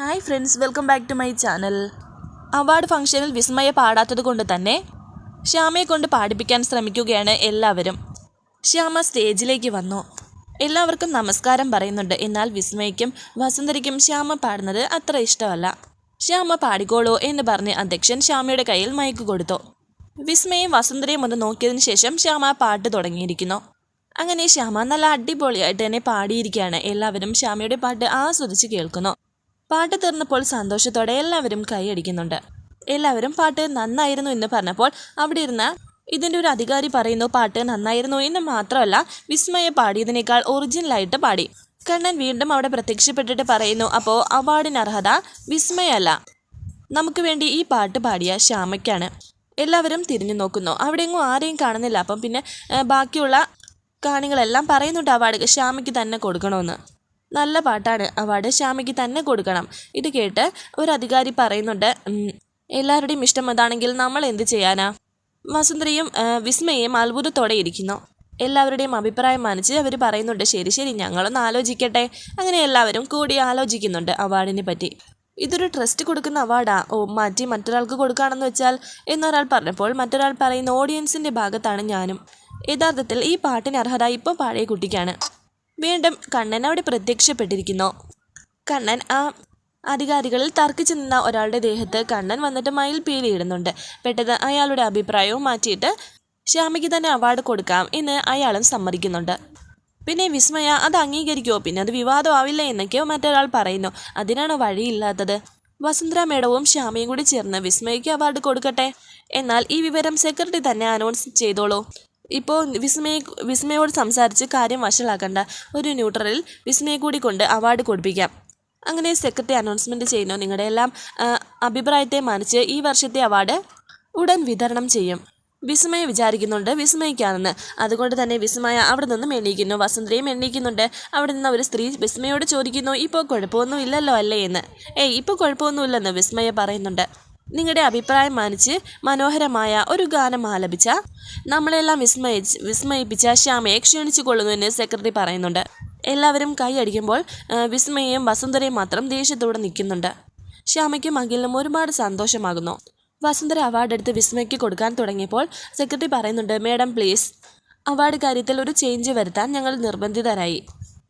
Hi friends welcome back to my channel. Award ഫംഗ്ഷനിൽ വിസ്മയ പാടാത്തത് കൊണ്ട് തന്നെ ശ്യാമയെ കൊണ്ട് പാടിപ്പിക്കാൻ ശ്രമിക്കുകയാണ് എല്ലാവരും. ശ്യാമ സ്റ്റേജിലേക്ക് വന്നു. എല്ലാവർക്കും നമസ്കാരം പറയുന്നുണ്ട്. എന്നാൽ വിസ്മയ്ക്കും വസുന്ധരയ്ക്കും ശ്യാമ പാടുന്നത് അത്ര ഇഷ്ടമല്ല. ശ്യാമ പാടിക്കോളൂ എന്ന് പറഞ്ഞ് അധ്യക്ഷൻ ശ്യാമയുടെ കയ്യിൽ മയക്ക് കൊടുത്തു. വിസ്മയും വസുന്ധരയും ഒന്ന് നോക്കിയതിന് ശേഷം ശ്യാമ പാട്ട് തുടങ്ങിയിരിക്കുന്നു. അങ്ങനെ ശ്യാമ നല്ല അടിപൊളിയായിട്ട് തന്നെ പാടിയിരിക്കുകയാണ്. എല്ലാവരും ശ്യാമയുടെ പാട്ട് ആസ്വദിച്ച് കേൾക്കുന്നു. പാട്ട് തീർന്നപ്പോൾ സന്തോഷത്തോടെ എല്ലാവരും കൈയടിക്കുന്നുണ്ട് എല്ലാവരും പാട്ട് നന്നായിരുന്നു എന്ന് പറഞ്ഞപ്പോൾ അവിടെ ഇരുന്ന ഇതിന്റെ ഒരു അധികാരി പറയുന്നു പാട്ട് നന്നായിരുന്നു എന്ന് മാത്രമല്ല വിസ്മയ പാടിയതിനേക്കാൾ ഒറിജിനലായിട്ട് പാടി. കണ്ണൻ വീണ്ടും അവിടെ പ്രത്യക്ഷപ്പെട്ടിട്ട് പറയുന്നു അപ്പോൾ അവാർഡിന് അർഹത വിസ്മയല്ല. നമുക്ക് വേണ്ടി ഈ പാട്ട് പാടിയ ശ്യാമയ്ക്കാണ്. എല്ലാവരും തിരിഞ്ഞു നോക്കുന്നു. അവിടെ എങ്ങും ആരെയും കാണുന്നില്ല. അപ്പം പിന്നെ ബാക്കിയുള്ള കാണികളെല്ലാം പറയുന്നുണ്ട് അവാർഡ്. ശ്യാമയ്ക്ക് തന്നെ കൊടുക്കണമെന്ന്. നല്ല പാട്ടാണ്. അവാർഡ് ശ്യാമയ്ക്ക് തന്നെ കൊടുക്കണം. ഇത് കേട്ട് ഒരു അധികാരി പറയുന്നുണ്ട് "ഉം, എല്ലാവരുടെയും ഇഷ്ടം അതാണെങ്കിൽ നമ്മൾ എന്ത് ചെയ്യാനാ? വസുന്ധരയും വിസ്മയും അത്ഭുതത്തോടെ ഇരിക്കുന്നു. എല്ലാവരുടെയും അഭിപ്രായം മാനിച്ച് അവർ പറയുന്നുണ്ട് ശരി ശരി ഞങ്ങളൊന്ന് ആലോചിക്കട്ടെ. അങ്ങനെ എല്ലാവരും കൂടി ആലോചിക്കുന്നുണ്ട് അവാർഡിനെ പറ്റി. ഇതൊരു ട്രസ്റ്റ് കൊടുക്കുന്ന അവാർഡാ. ഓ മാറ്റി മറ്റൊരാൾക്ക് കൊടുക്കുകയാണെന്ന് വെച്ചാൽ എന്നൊരാൾ പറഞ്ഞപ്പോൾ മറ്റൊരാൾ പറയുന്ന ഓഡിയൻസിന്റെ ഭാഗത്താണ് ഞാനും. യഥാർത്ഥത്തിൽ ഈ പാട്ടിന് അർഹത ഇപ്പോൾ പഴയ കുട്ടിക്കാണ്. വീണ്ടും കണ്ണൻ അവിടെ പ്രത്യക്ഷപ്പെട്ടിരിക്കുന്നു. കണ്ണൻ ആ അധികാരികളിൽ തർക്കിച്ചു നിന്ന ഒരാളുടെ ദേഹത്ത് കണ്ണൻ വന്നിട്ട് മയിൽ പീലിയിടുന്നുണ്ട്. പെട്ടെന്ന് അയാളുടെ അഭിപ്രായവും മാറ്റിയിട്ട് ശ്യാമയ്ക്ക് തന്നെ അവാർഡ് കൊടുക്കാം എന്ന് അയാളും സമ്മതിക്കുന്നുണ്ട്. പിന്നെ വിസ്മയ അത് അംഗീകരിക്കുമോ പിന്നെ അത് വിവാദമാവില്ല എന്നൊക്കെയോ മറ്റൊരാൾ പറയുന്നു. അതിനാണ് വഴിയില്ലാത്തത്? വസുന്ധര മേഡവും ശ്യാമയും കൂടി ചേർന്ന് വിസ്മയയ്ക്ക് അവാർഡ് കൊടുക്കട്ടെ? എന്നാൽ ഈ വിവരം സെക്രട്ടറി തന്നെ അനൗൺസ് ചെയ്തോളൂ. ഇപ്പോൾ വിസ്മയ വിസ്മയോട് സംസാരിച്ച് കാര്യം വഷളാക്കണ്ട. ഒരു ന്യൂട്രലിൽ വിസ്മയെ കൂടി കൊണ്ട് അവാർഡ് കൊടുപ്പിക്കാം. അങ്ങനെ സെക്രട്ടറി അനൗൺസ്മെന്റ് ചെയ്യുന്നു നിങ്ങളുടെ എല്ലാം അഭിപ്രായത്തെ മാനിച്ച് ഈ വർഷത്തെ അവാർഡ് ഉടൻ വിതരണം ചെയ്യും. വിസ്മയ വിചാരിക്കുന്നുണ്ട് വിസ്മയിക്കാണെന്ന് അതുകൊണ്ട് തന്നെ വിസ്മയ അവിടെ നിന്നും എണ്ണീക്കുന്നു വസുന്ധരയും എണ്ണീക്കുന്നുണ്ട് അവിടെ നിന്ന് ഒരു സ്ത്രീ വിസ്മയോട് ചോദിക്കുന്നു ഇപ്പോൾ കുഴപ്പമൊന്നും ഇല്ലല്ലോ അല്ലേ? എന്ന്. ഏയ് ഇപ്പോൾ കുഴപ്പമൊന്നുമില്ലെന്ന് വിസ്മയ പറയുന്നുണ്ട്. നിങ്ങളുടെ അഭിപ്രായം മാനിച്ച് മനോഹരമായ ഒരു ഗാനം ആലപിച്ച നമ്മളെല്ലാം വിസ്മയിച്ച് വിസ്മയിപ്പിച്ച ശ്യാമയെ ക്ഷണിച്ചു കൊള്ളുന്നുവെന്ന് സെക്രട്ടറി പറയുന്നുണ്ട്. എല്ലാവരും കൈയടിക്കുമ്പോൾ വിസ്മയയും വസുന്ധരയും മാത്രം ദേഷ്യത്തോടെ നിൽക്കുന്നുണ്ട്. ശ്യാമയ്ക്കും അഖിലിനും ഒരുപാട് സന്തോഷമാകുന്നു. വസുന്ധര അവാർഡ് എടുത്ത് വിസ്മയ്ക്ക് കൊടുക്കാൻ തുടങ്ങിയപ്പോൾ സെക്രട്ടറി പറയുന്നുണ്ട് മേഡം പ്ലീസ് അവാർഡ് കാര്യത്തിൽ ഒരു ചേഞ്ച് വരുത്താൻ ഞങ്ങൾ നിർബന്ധിതരായി.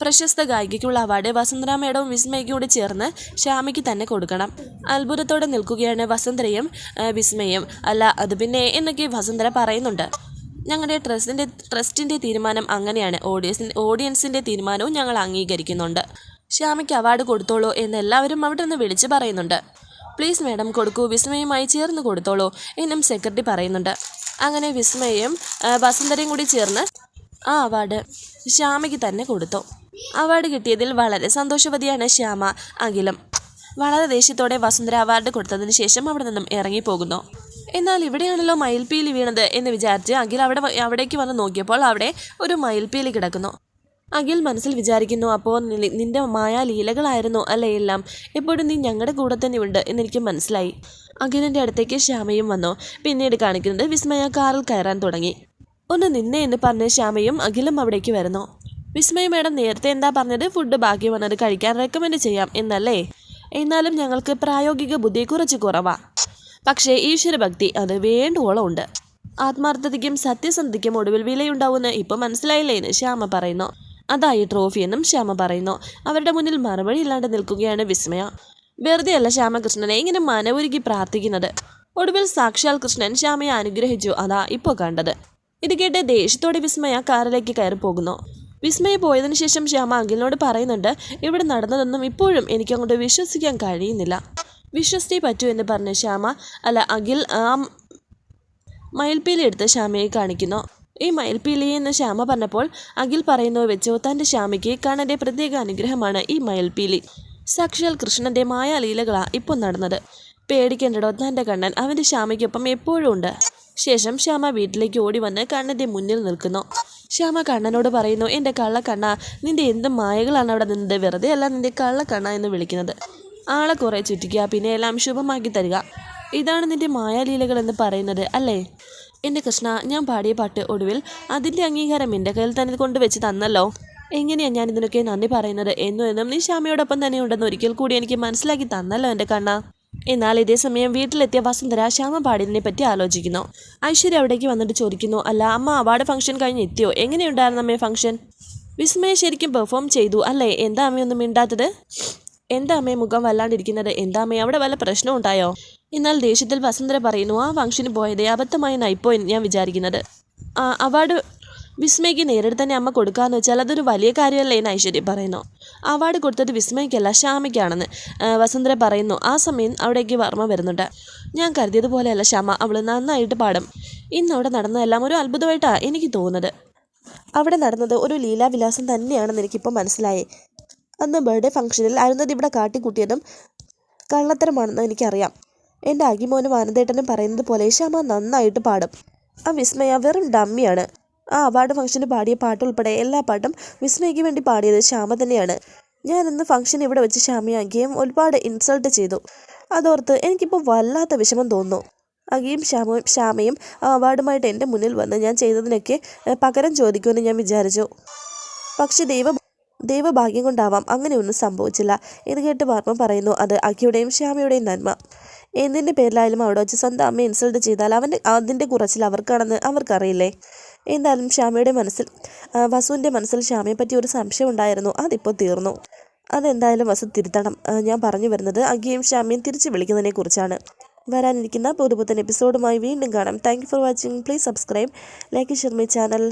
പ്രശസ്ത ഗായികയ്ക്കുള്ള അവാർഡ് വസുന്ധര മേഡവും കൂടി ചേർന്ന് ശ്യാമയ്ക്ക് തന്നെ കൊടുക്കണം. അത്ഭുതത്തോടെ നിൽക്കുകയാണ് വസുന്ധരയും വിസ്മയും. അല്ല അത് പിന്നെ എന്നൊക്കെ വസുന്ധര പറയുന്നുണ്ട്. ഞങ്ങളുടെ ട്രസ്റ്റിന്റെ ട്രസ്റ്റിന്റെ തീരുമാനം അങ്ങനെയാണ്. ഓഡിയൻസിന്റെ ഓഡിയൻസിന്റെ തീരുമാനവും ഞങ്ങൾ അംഗീകരിക്കുന്നുണ്ട്. ശ്യാമയ്ക്ക് അവാർഡ് കൊടുത്തോളൂ എന്ന് എല്ലാവരും അവിടെ നിന്ന് വിളിച്ച് പറയുന്നുണ്ട്. പ്ലീസ് മാഡം കൊടുക്കൂ വിസ്മയുമായി ചേർന്ന് കൊടുത്തോളൂ എന്നും സെക്രട്ടറി പറയുന്നുണ്ട്. അങ്ങനെ വിസ്മയും വസുന്ധരയും കൂടി ചേർന്ന് ആ അവാർഡ് ശ്യാമയ്ക്ക് തന്നെ കൊടുത്തു. അവാർഡ് കിട്ടിയതിൽ വളരെ സന്തോഷവതിയാണ് ശ്യാമ. അഖിലം വളരെ ദേഷ്യത്തോടെ വസുന്ധര അവാർഡ് കൊടുത്തതിന് ശേഷം അവിടെ നിന്നും ഇറങ്ങിപ്പോകുന്നു. എന്നാൽ ഇവിടെയാണല്ലോ മയിൽപ്പീലി വീണത് എന്ന് വിചാരിച്ച് അഖിൽ അവിടെ അവിടേക്ക് വന്ന് നോക്കിയപ്പോൾ അവിടെ ഒരു മയിൽപ്പീലി കിടക്കുന്നു. അഖിൽ മനസ്സിൽ വിചാരിക്കുന്നു അപ്പോൾ നിന്റെ മായാലീലകളായിരുന്നു അല്ലേ എല്ലാം? എപ്പോഴും നീ ഞങ്ങളുടെ കൂടെ തന്നെ ഉണ്ട് എന്നെനിക്ക് മനസ്സിലായി. അഖിലിന്റെ അടുത്തേക്ക് ശ്യാമയും വന്നു. പിന്നീട് കാണിക്കുന്നത് വിസ്മയ കാറിൽ കയറാൻ തുടങ്ങി. ഒന്ന് നിന്നെ എന്ന് പറഞ്ഞ് ശ്യാമയും അഖിലും അവിടേക്ക് വരുന്നു. വിസ്മയ മേഡം നേരത്തെ എന്താ പറഞ്ഞത്? ഫുഡ് ബാക്കി വന്നത് കഴിക്കാൻ റെക്കമെൻഡ് ചെയ്യാം എന്നല്ലേ? എന്നാലും ഞങ്ങൾക്ക് പ്രായോഗിക ബുദ്ധി കുറച്ച് കുറവാ. പക്ഷേ ഈശ്വരഭക്തി അത് വേണ്ടുവോളം ഉണ്ട്. ആത്മാർത്ഥതയ്ക്കും സത്യസന്ധതയ്ക്കും ഒടുവിൽ വിലയുണ്ടാവുമെന്ന് ഇപ്പം മനസ്സിലായില്ലേ എന്ന് ശ്യാമ പറയുന്നു. അതായി ട്രോഫി എന്നും ശ്യാമ പറയുന്നു. അവരുടെ മുന്നിൽ മറുപടി ഇല്ലാണ്ട് നിൽക്കുകയാണ് വിസ്മയ. വെറുതെ അല്ല ശ്യാമകൃഷ്ണനെ ഇങ്ങനെ മനവൊരുക്കി പ്രാർത്ഥിക്കുന്നത്. ഒടുവിൽ സാക്ഷാൽ കൃഷ്ണൻ ശ്യാമയെ അനുഗ്രഹിച്ചു. അതാ ഇപ്പോൾ കണ്ടത്. ഇത് കേട്ട് ദേഷ്യത്തോടെ വിസ്മയ കാറിലേക്ക് കയറി പോകുന്നു വിസ്മയ പോയതിനു ശേഷം ശ്യാമ അഖിലിനോട് പറയുന്നുണ്ട് ഇവിടെ നടന്നതൊന്നും ഇപ്പോഴും എനിക്ക് അങ്ങോട്ട് വിശ്വസിക്കാൻ കഴിയുന്നില്ല. വിശ്വസിച്ചേ പറ്റൂ എന്ന് പറഞ്ഞ ശ്യാമ അല്ല അഖിൽ ആ മയിൽപ്പീലി എടുത്ത് ശ്യാമയെ കാണിക്കുന്നു. ഈ മയിൽപ്പീലി എന്ന് ശ്യാമ പറഞ്ഞപ്പോൾ അഖിൽ പറയുന്നു വെച്ചോ തന്റെ ശ്യാമയ്ക്ക് കണ്ണന്റെ പ്രത്യേക അനുഗ്രഹമാണ് ഈ മയിൽപ്പീലി. സാക്ഷാൽ കൃഷ്ണന്റെ മായാലീലകളാണ് ഇപ്പം നടന്നത്. പേടിക്കേണ്ടടോ തന്റെ കണ്ണൻ അവന്റെ ശ്യാമയ്ക്കൊപ്പം എപ്പോഴും ഉണ്ട് ശേഷം ശ്യാമ വീട്ടിലേക്ക് ഓടി വന്ന് കണ്ണന്റെ മുന്നിൽ നിൽക്കുന്നു. ശ്യാമ കണ്ണനോട് പറയുന്നു എന്റെ കള്ളക്കണ്ണ നിന്റെ എന്ത് മായകളാണ് അവിടെ നിന്നത്? വെറുതെ അല്ല നിന്റെ കള്ളക്കണ്ണ എന്ന് വിളിക്കുന്നത്. ആളെ കുറേ ചുറ്റിക്കുക പിന്നെ എല്ലാം ശുഭമാക്കി തരിക. ഇതാണ് നിന്റെ മായാലീലകൾ എന്ന് പറയുന്നത് അല്ലേ? എന്റെ കൃഷ്ണ ഞാൻ പാടിയ പാട്ട് ഒടുവിൽ അതിന്റെ അംഗീകാരം എന്റെ കയ്യിൽ തന്നെ കൊണ്ടുവച്ച് തന്നല്ലോ. എങ്ങനെയാണ് ഞാൻ ഇതിനൊക്കെ നന്ദി പറയുന്നത്? എന്നും എന്നും നീ ശ്യാമയോടൊപ്പം തന്നെ ഉണ്ടെന്ന് ഒരിക്കൽ കൂടി എനിക്ക് മനസ്സിലാക്കി തന്നല്ലോ എന്റെ കണ്ണ. എന്നാൽ ഇതേ സമയം വീട്ടിലെത്തിയ വസുന്ധര ശ്യാമ പറ്റി ആലോചിക്കുന്നു. ഐശ്വര്യ അവിടേക്ക് വന്നിട്ട് ചോദിക്കുന്നു അല്ല അമ്മ അവാർഡ് ഫംഗ്ഷൻ കഴിഞ്ഞ് എത്തിയോ എങ്ങനെയുണ്ടായിരുന്നു അമ്മേ ഫംഗ്ഷൻ? വിസ്മയ ശരിക്കും പെർഫോം ചെയ്തു. അല്ലേ എന്താ അമ്മയൊന്നും മിണ്ടാത്തത്? എന്താ അമ്മയെ മുഖം വല്ലാണ്ടിരിക്കുന്നത്? എന്താ അമ്മയെ അവിടെ വല്ല പ്രശ്നം ഉണ്ടായോ? എന്നാൽ ദേഷ്യത്തിൽ വസുന്ധര പറയുന്നു ആ ഫംഗ്ഷന് പോയത് അബദ്ധമായി നയിപ്പോ എന്ന് ഞാൻ വിചാരിക്കുന്നത്. അവാർഡ് വിസ്മയ്ക്ക് നേരിട്ട് തന്നെ അമ്മ കൊടുക്കാന്ന് വെച്ചാൽ അതൊരു വലിയ കാര്യമല്ലേ എന്ന് ഐശ്വര്യ പറയുന്നു. അവാർഡ് കൊടുത്തത് വിസ്മയ്ക്കല്ല ശ്യാമയ്ക്കാണെന്ന് വസന്തര പറയുന്നു. ആ സമയം അവിടേക്ക് വർമ്മ വരുന്നുണ്ട്. ഞാൻ കരുതിയതുപോലെയല്ല ശ്യാമ. അവൾ നന്നായിട്ട് പാടും. ഇന്ന് അവിടെ നടന്നതെല്ലാം ഒരു അത്ഭുതമായിട്ടാണ് എനിക്ക് തോന്നുന്നത്. അവിടെ നടന്നത് ഒരു ലീലാവിലാസം തന്നെയാണെന്ന് എനിക്കിപ്പോൾ മനസ്സിലായി. അന്ന് ബർത്ത്ഡേ ഫംഗ്ഷനിൽ അരുന്നത് ഇവിടെ കാട്ടിക്കൂട്ടിയതും കള്ളത്തരമാണെന്ന് എനിക്കറിയാം. എന്റെ അകിമോനും ആനന്ദേട്ടനും പറയുന്നത് പോലെ ശ്യാമ നന്നായിട്ട് പാടും. ആ വിസ്മയ വെറും ഡമ്മിയാണ്. ആ അവാർഡ് ഫംഗ്ഷന് പാടിയ പാട്ട് ഉൾപ്പെടെ എല്ലാ പാട്ടും വിസ്മയ്ക്ക് വേണ്ടി പാടിയത് ശ്യാമ തന്നെയാണ്. ഞാൻ ഇന്ന് ഫംഗ്ഷൻ ഇവിടെ വെച്ച് ശ്യാമയാക്കുകയും ഒരുപാട് ഇൻസൾട്ട് ചെയ്തു. അതോർത്ത് എനിക്കിപ്പോൾ വല്ലാത്ത വിഷമം തോന്നുന്നു. അകിയും ശ്യാമയും ശ്യാമയും അവാർഡുമായിട്ട് എന്റെ മുന്നിൽ വന്ന് ഞാൻ ചെയ്തതിനൊക്കെ പകരം ചോദിക്കുമെന്ന് ഞാൻ വിചാരിച്ചു. പക്ഷെ ദൈവ ദൈവഭാഗ്യം കൊണ്ടാവാം അങ്ങനെയൊന്നും സംഭവിച്ചില്ല. ഇത് കേട്ട് വർമ്മ പറയുന്നു അത് അഖിയുടെയും ശ്യാമയുടെയും നന്മ. എന്തിന്റെ പേരിലായാലും അവിടെ വെച്ച് സ്വന്തം അമ്മയെ ഇൻസൾട്ട് ചെയ്താൽ അവന്റെ അതിന്റെ കുറച്ചിൽ അവർക്കാണെന്ന് അവർക്കറിയില്ലേ? എന്തായാലും ശ്യാമയുടെ മനസ്സിൽ വസുവിന്റെ മനസ്സിൽ ശ്യാമയെ പറ്റി ഒരു സംശയം ഉണ്ടായിരുന്നു. അതിപ്പോൾ തീർന്നു. അതെന്തായാലും വസു തിരുത്തണം. ഞാൻ പറഞ്ഞു വരുന്നത് അഗിയും ശ്യാമയും തിരിച്ചു വിളിക്കുന്നതിനെ കുറിച്ചാണ്. വരാനിരിക്കുന്ന പുതുപുത്തൻ എപ്പിസോഡുമായി വീണ്ടും കാണാം. Thank for watching please subscribe like share my channel